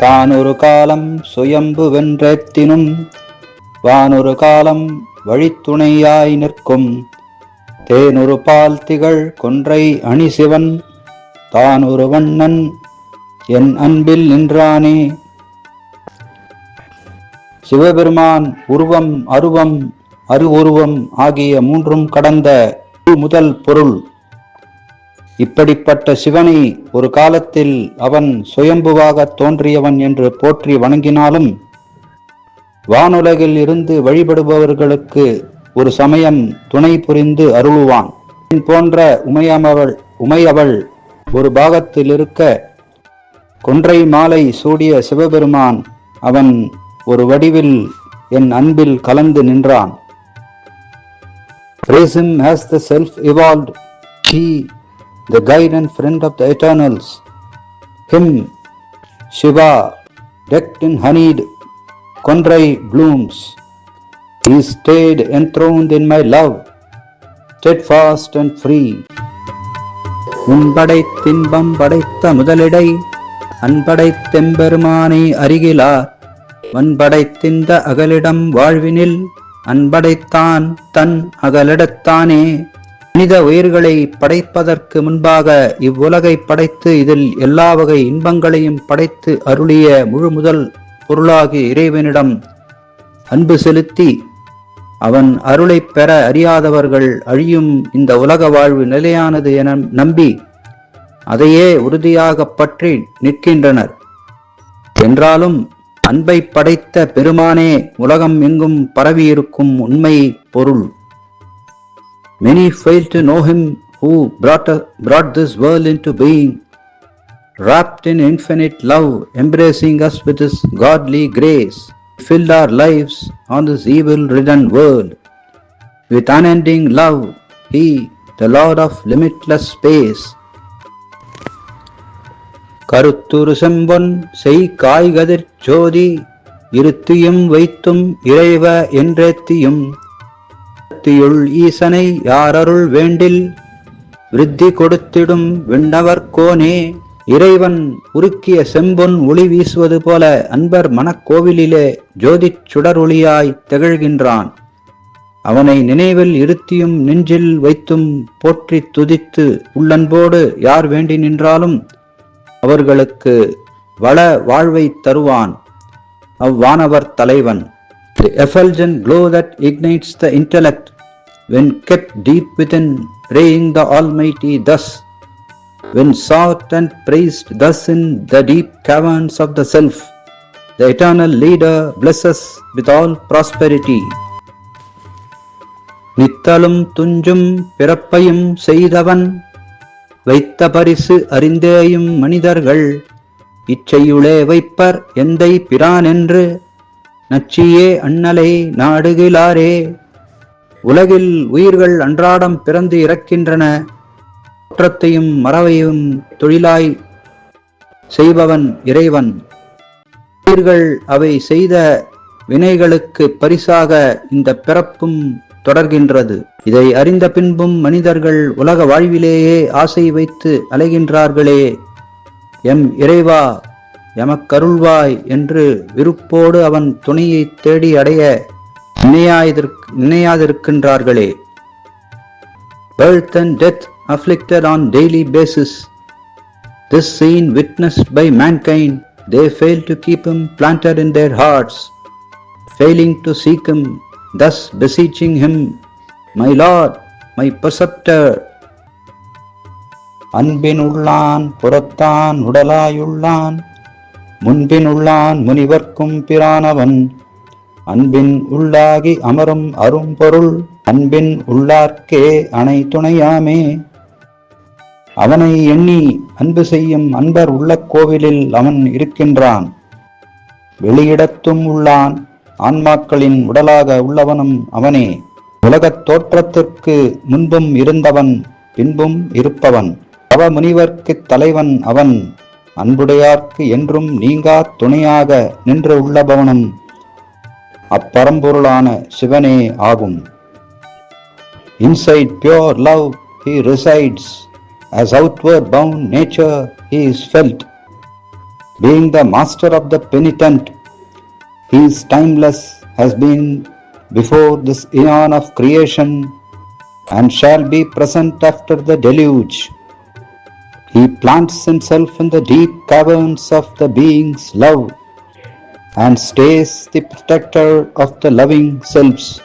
தான் ஒரு காலம் சுயம்பு வென்றெத்தினும் வானொரு காலம் வழித்துணையாய் நிற்கும். தேனொரு பால் திகழ் கொன்றை அணிசிவன் தான் ஒரு வண்ணன் என் அன்பில் நின்றானே. சிவபெருமான் உருவம் அருவம் அருவுருவம் ஆகிய மூன்றும் கடந்த முதல் பொருள். இப்படிப்பட்ட சிவனை ஒரு காலத்தில் அவன் சுயம்புவாக தோன்றியவன் என்று போற்றி வணங்கினாலும் வானுலகில் இருந்து வழிபடுபவர்களுக்கு ஒரு சமயம் துணை புரிந்து அருளுவான். போன்ற உமையமவள் உமையவள் ஒரு பாகத்தில் இருக்க கொன்றை மாலை சூடிய சிவபெருமான் அவன் ஒரு வடிவில் என் அன்பில் கலந்து நின்றான். Praise him as the self-evolved, he, the guide and friend of the eternals. Him, Shiva, decked in honeyed Kondrai blooms. He stayed enthroned in my love, steadfast and free. உன்படை தின்பம் படைத்த முதலிடை அன்படை தெம்பெருமானை அருகிலார் வன்படைத்திந்த அகலிடம் வாழ்வினில் அன்படைத்தான் தன் அகலிடத்தானே மனித உயிர்களை படைப்பதற்கு முன்பாக இவ்வுலகை படைத்து இதில் எல்லா வகை இன்பங்களையும் படைத்து அருளிய முழு முதல் பொருளாகிய இறைவனிடம் அன்பு செலுத்தி அவன் அருளைப் பெற அறியாதவர்கள் அழியும் இந்த உலக வாழ்வு நிலையானது என நம்பி அதையே உறுதியாக பற்றி நிற்கின்றனர். என்றாலும் அன்பை படைத்த பெருமானே உலகம் எங்கும் பரவியிருக்கும் உண்மை பொருள். Many fail to know him who brought, brought this world into being, wrapped in infinite love, embracing us with his godly grace, filled our lives on this evil ridden world. With unending love, he, the Lord of limitless space, கருத்துரு செம்பொன் செய் காய்கதிர் ஜோதி இருத்தியும் வைத்தும் இறைவ என்றேத்தியும் விருத்தியுள் ஈசனை யாரருள் வேண்டில் விருத்தி கொடுத்திடும் விண்ணவர்கோனே இறைவன் உருக்கிய செம்பொன் ஒளி வீசுவது போல அன்பர் மனக்கோவிலிலே ஜோதிச் சுடரொளியாய் திகழ்கின்றான். அவனை நினைவில் இருத்தியும் நெஞ்சில் வைத்தும் போற்றித் துதித்து உள்ளன்போடு யார் வேண்டி நின்றாலும் அவர்களுக்கு வள வாழ்வை தருவான். அவ்வானவர் தலைவன். The effulgent glow that ignites the intellect when kept deep within, praying the Almighty thus, when sought and praised thus in the deep caverns of the self, the eternal leader blesses with all prosperity. நித்தலும் துஞ்சும் பிறப்பையும் செய்தவன் வைத்த பரிசு அறிந்தேயும் மனிதர்கள் இச்சையுளே wiper எந்தை பிரான் என்று நச்சியே அண்ணலை நாடுகிலாரே. உலகில் உயிர்கள் அன்றாடம் பிறந்து இறக்கின்றன. குற்றத்தையும் மறவையும் தொழிலாய் செய்பவன் இறைவன். உயிர்கள் அவை செய்த வினைகளுக்கு பரிசாக இந்த பிறப்பும் தொடர்கின்றது. இதை அறிந்த பின்பும் மனிதர்கள் உலக வாழ்விலேயே ஆசை வைத்து அலைகின்றார்களே. எம் இறைவா எமக்கருள்வாய் என்று விருப்போடு அவன் துணையை தேடி அடைய நினையாதிருக் நினையாதிருக்கின்றார்களே birth and death afflicted on daily basis this scene witnessed by mankind they fail to keep him planted in their hearts failing to seek him thus beseeching him my lord my preceptor அன்பின் உள்ளான் புறத்தான் உடலாயுள்ளான் முன்பின் உள்ளான் முனிவர்க்கும் பிரானவன். அன்பின் உள்ளாகி அமரும் அரும்பொருள் அன்பின் உள்ளார்க்கே அணை துணையாமே அவனை எண்ணி அன்பு செய்யும் அன்பர் உள்ள கோவிலில் அவன் இருக்கின்றான். வெளியிடத்தும் உள்ளான் ஆன்மாக்களின் உடலாக உள்ளவனும் அவனே. உலகத் தோற்றத்திற்கு முன்பும் இருந்தவன் பின்பும் இருப்பவன். அவ முனிவர்க்குத் தலைவன் அவன். அன்புடையார்க்கு என்றும் நீங்கா துணையாக நின்று உள்ளபவனும் அப்பரம்பொருளான சிவனே ஆகும் inside pure love he resides as outward bound nature he is felt being the master of the penitent. He is timeless, has been before this eon of creation, and shall be present after the deluge. He plants himself in the deep caverns of the being's love and stays the protector of the loving selves.